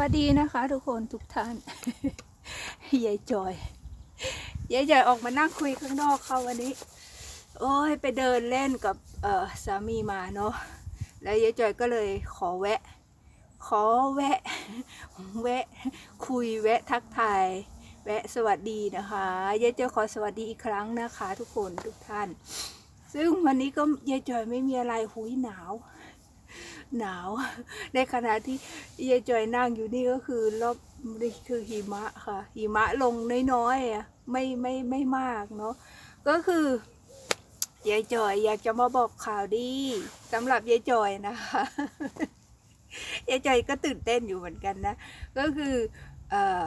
วัสดีนะคะ ทุกคนทุกท่านยายจอยยายจอยออกมานั่งคุยข้างนอกเขาวันนี้ โอ้ยไปเดินเล่นกับเออสามีมาเนาะแล้วยายจอยก็เลยขอแวะ ขอแวะ แวะ คุยแวะทักทายแวะสวัสดีนะคะยายจอยขอสวัสดีอีกครั้งนะคะ ทุกคนทุกท่าน ซึ่งวันนี้ก็ยายจอยไม่มีอะไรหุยหนาว หนาว ในขณะที่ยายจอยนั่งอยู่นี่ก็คือรอบนี่คือหิมะค่ะ หิมะลงน้อยๆอะไม่ไม่ไม่มากเนาะก็คือยายจอยอยากจะมาบอกข่าวดีสำหรับยายจอยนะคะยายจอยก็ตื่นเต้นอยู่เหมือนกันนะ ก็คือเออ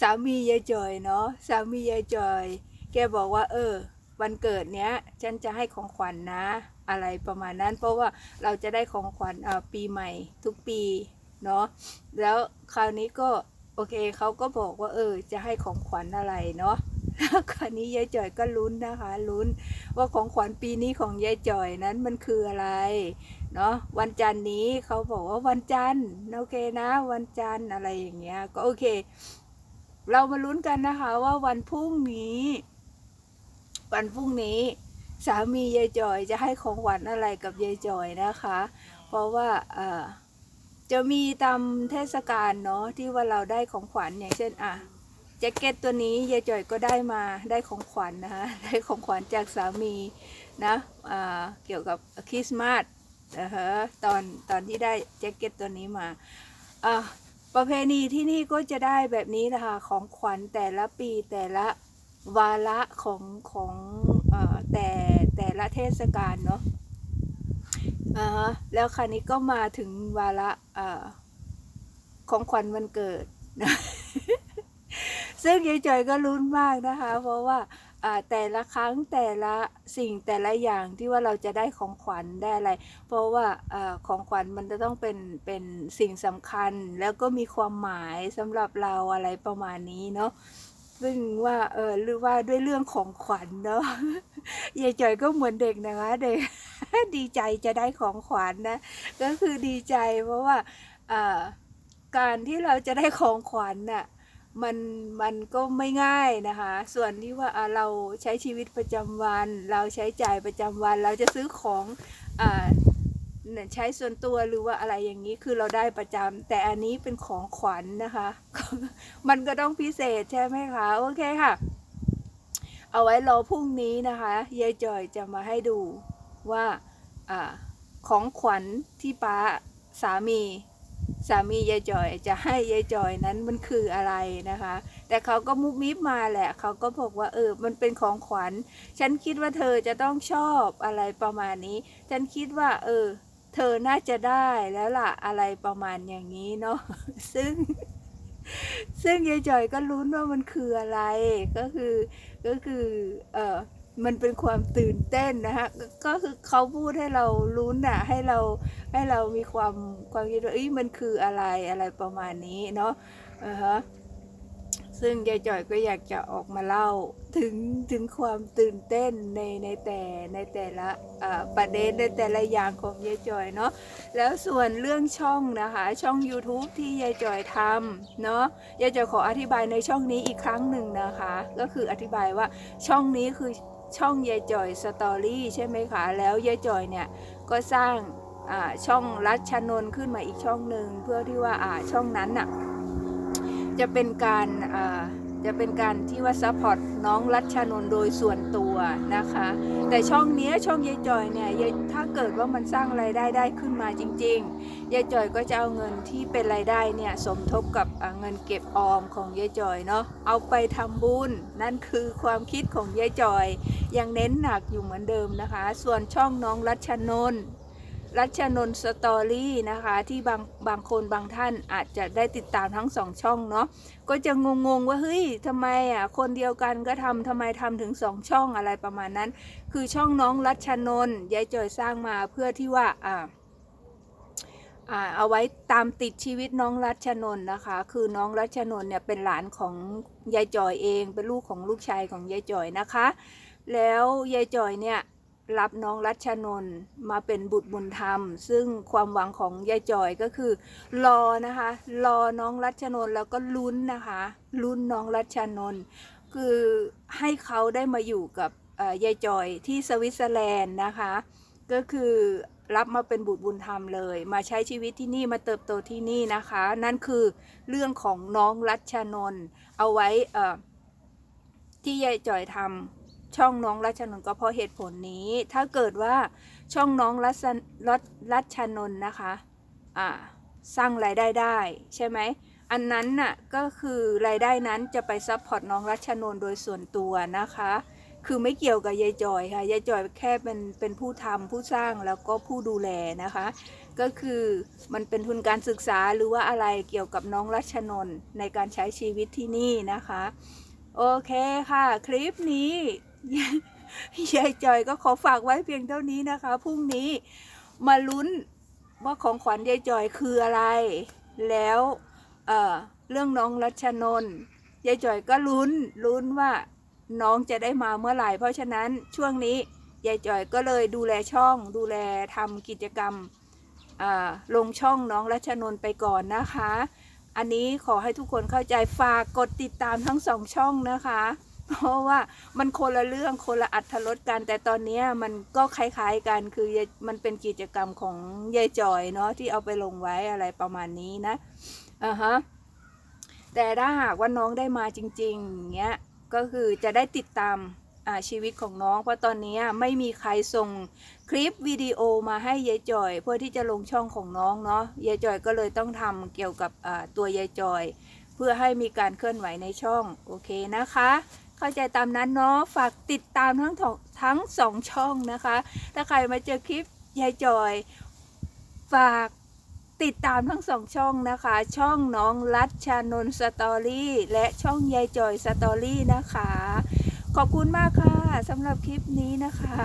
สามียายจอยเนาะสามียายจอย แกบอกว่า เออ วันเกิดเนี้ยฉันจะให้ของขวัญนนะ อะไรประมาณนั้น เพราะว่าเราจะได้ของขวัญปีใหม่ทุกปีเนาะแล้วคราวนี้ก็โอเคเขาก็บอกว่า เออ จะให้ของขวัญอะไรเนาะแล้วคราวนี้ยายจ่อยก็ลุ้นนะคะลุ้นว่าของขวัญปีนี้ของยายจ่อยนั้นมันคืออะไรเนาะวันจันทร์นี้เขาบอกว่าวันจันทร์โอเคนะ วันจันทร์อะไรอย่างเงี้ยก็โอเค เรามาลุ้นกันนะคะว่าวันพรุ่งนี้ วันพรุ่งนี้ สามียายจอยจะให้ของขวัญอะไรกับยายจอยนะคะ เพราะว่าจะมีตามเทศกาลเนาะที่ว่าเราได้ของขวัญอย่างเช่นอะแจ็คเก็ตตัวนี้ยายจอยก็ได้มาได้ของขวัญนะคะได้ของขวัญจากสามีนะอ่าเกี่ยวกับคริสต์มาสนะคะตอนตอนที่ได้แจ็คเก็ตตัวนี้มาประเพณีที่นี่ก็จะได้แบบนี้นะคะของขวัญแต่ละปีแต่ละ วาระของของอแต่แต่ละเทศกาลเนาะแล้วคราวนี้ก็มาถึงวาระอของขวัญวันเกิดนะซึ่งยายจอยก็ลุ้นมากนะคะ เพราะว่าแต่ละครั้งแต่ละสิ่งแต่ละอย่างที่ว่าเราจะได้ของขวัญได้อะไร เพราะว่าอาของขวัญมันจะต้องเป็นเป็นสิ่งสำคัญแล้วก็มีความหมายสำหรับเราอะไรประมาณนี้เนาะ ซึ่งว่าเออหรือว่าด้วยเรื่องของขวัญเนาะยายจอยก็เหมือนเด็กนะคะเด็กดีใจจะได้ของขวัญนะก็คือดีใจเพราะว่าการที่เราจะได้ของขวัญน่ะมันมันก็ไม่ง่ายนะคะ ส่วนที่ว่าเราใช้ชีวิตประจำวัน เราใช้จ่ายประจำวัน เราจะซื้อของอ ใช้ส่วนตัวหรือว่าอะไรอย่างนี้คือเราได้ประจำแต่อันนี้เป็นของขวัญนะคะ มันก็ต้องพิเศษใช่ไหมคะ โอเคค่ะ เอาไว้รอพรุ่งนี้นะคะยายจอยจะมาให้ดูว่าอของขวัญที่ป้าสามีสามียายจอยจะให้ยายจอยนั้นมันคืออะไรนะคะ แต่เขาก็มุกมิบมาแหละเขาก็บอกว่าเออมันเป็นของขวัญ ฉันคิดว่าเธอจะต้องชอบอะไรประมาณนี้ ฉันคิดว่า เออ เธอน่าจะได้แล้วล่ะอะไรประมาณอย่างนี้เนาะซึ่ง ซึ่งยายจอยก็ลุ้นว่ามันคืออะไร ก็คือก็คือเออมันเป็นความตื่นเต้นนะคะก็ก็คือเขาพูดให้เราลุ้นอะให้เราให้เรามีความความคิดว่าเอ้ยมันคืออะไรอะไรประมาณนี้เนาะอ่าฮะ ซึ่งยายจอยก็อยากจะออกมาเล่าถึงถึงความตื่นเต้นในในแต่ในแต่ละประเด็นในแต่ละอย่างของยายจอยเนาะแล้วส่วนเรื่องช่องนะคะช่อง YouTube ที่ยายจอยทำเนาะยายจอยขออธิบายในช่องนี้อีกครั้งหนึ่งนะคะ ก็คืออธิบายว่าช่องนี้คือช่องยายจอยสตอรี่ใช่ไหมคะ แล้วยายจอยเนี่ยก็สร้างช่องรัชนนท์ขึ้นมาอีกช่องหนึ่งเพื่อที่ว่าอ่าช่องนั้นน่ะ จะเป็นการจะเป็นการที่ว่าซัพพอร์ตน้องรัชนนโดยส่วนตัวนะคะ แต่ช่องเนี้ช่องยายจอยเนี่ยยถ้าเกิดว่ามันสร้างรายได้ได้ขึ้นมาจริงๆยายจอยก็จะเอาเงินที่เป็นรายได้เนี่ยสมทบกับเงินเก็บออมของยายจอยเนาะเอาไปทำบุญนั่นคือความคิดของยายจอยยังเน้นหนักอยู่เหมือนเดิมนะคะ ส่วนช่องน้องรัชนน รัชนนสตอรี่นะคะ ที่บางบางคนบางท่านอาจจะได้ติดตามทั้งสองช่องเนาะก็จะงงๆว่าเฮ้ยทำไมอะคนเดียวกันก็ทำทำไมทำถึงสองช่องอะไรประมาณนั้น คือช่องน้องรัชนนยายจอยสร้างมาเพื่อที่ว่าอ่าอ่าเอาไว้ตามติดชีวิตน้องรัชนนนะคะ คือน้องรัชนนเนี่ยเป็นหลานของยายจอยเอง เป็นลูกของลูกชายของยายจอยนะคะ แล้วยายจอยเนี่ย รับน้องรัชนนมาเป็นบุตรบุญธรรม ซึ่งความหวังของยายจอยก็คือ รอนะคะ รอน้องรัชนนแล้วก็ลุ้นนะคะลุ้นน้องรัชนนคือให้เขาได้มาอยู่กับยายจอยที่สวิตเซอร์แลนด์นะคะ ก็คือรับมาเป็นบุตรบุญธรรมเลย มาใช้ชีวิตที่นี่มาเติบโตที่นี่นะคะ นั่นคือเรื่องของน้องรัชนนเอาไว้ที่ยายจอยทำ ช่องน้องรัชนนท์ก็เพราะเหตุผลนี้ ถ้าเกิดว่าช่องน้องรัชรัชรัชนนท์นะคะอ่าสร้างรายได้ได้ใช่ไหมอันนั้นน่ะก็คือรายได้นั้นจะไปซัพพอร์ตน้องรัชนนท์โดยส่วนตัวนะคะ คือไม่เกี่ยวกับยายจอยค่ะยายจอยแค่เป็นเป็นผู้ทำผู้สร้างแล้วก็ผู้ดูแลนะคะ ก็คือมันเป็นทุนการศึกษาหรือว่าอะไรเกี่ยวกับน้องรัชนนท์ในการใช้ชีวิตที่นี่นะคะ โอเคค่ะ คลิปนี้ ยายจอยก็ขอฝากไว้เพียงเท่านี้นะคะ พรุ่งนี้มาลุ้นว่าของขวัญยายจอยคืออะไร แล้วเอ่อเรื่องน้องรัชนน์ยายจอยก็ลุ้นลุ้นว่าน้องจะได้มาเมื่อไหร่ เพราะฉะนั้นช่วงนี้ยายจอยก็เลยดูแลช่อง ดูแลทำกิจกรรมลงช่องน้องรัชนน์ไปก่อนนะคะ อันนี้ขอให้ทุกคนเข้าใจฝากกดติดตามทั้งสองช่องนะคะ เพราะว่ามันคนละเรื่องคนละอัธรสกัน แต่ตอนนี้มันก็คล้ายๆกันคือมันเป็นกิจกรรมของยายจอยเนาะที่เอาไปลงไว้อะไรประมาณนี้นะอ่าฮะแต่ถ้าหากว่าน้องได้มาจริงๆอย่างเงี้ยก็คือจะได้ติดตามชีวิตของน้อง เพราะตอนนี้ไม่มีใครส่งคลิปวิดีโอมาให้ยายจอย เพื่อที่จะลงช่องของน้องเนาะยายจอยก็เลยต้องทำเกี่ยวกับตัวยายจอย เพื่อให้มีการเคลื่อนไหวในช่องโอเคนะคะ เข้าใจตามนั้นเนาะฝากติดตามทั้งทั้งสองช่องนะคะ ถ้าใครมาเจอคลิปยายจอย ฝากติดตามทั้งสองช่องนะคะ ช่องน้องรัชชานนสตอรี่และช่องยายจอยสตอรี่นะคะ ขอบคุณมากค่ะสำหรับคลิปนี้นะคะ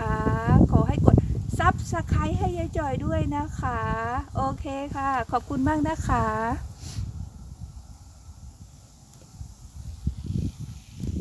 ขอให้กดซับสไครต์ให้ยายจอยด้วยนะคะ โอเคค่ะ ขอบคุณมากนะคะ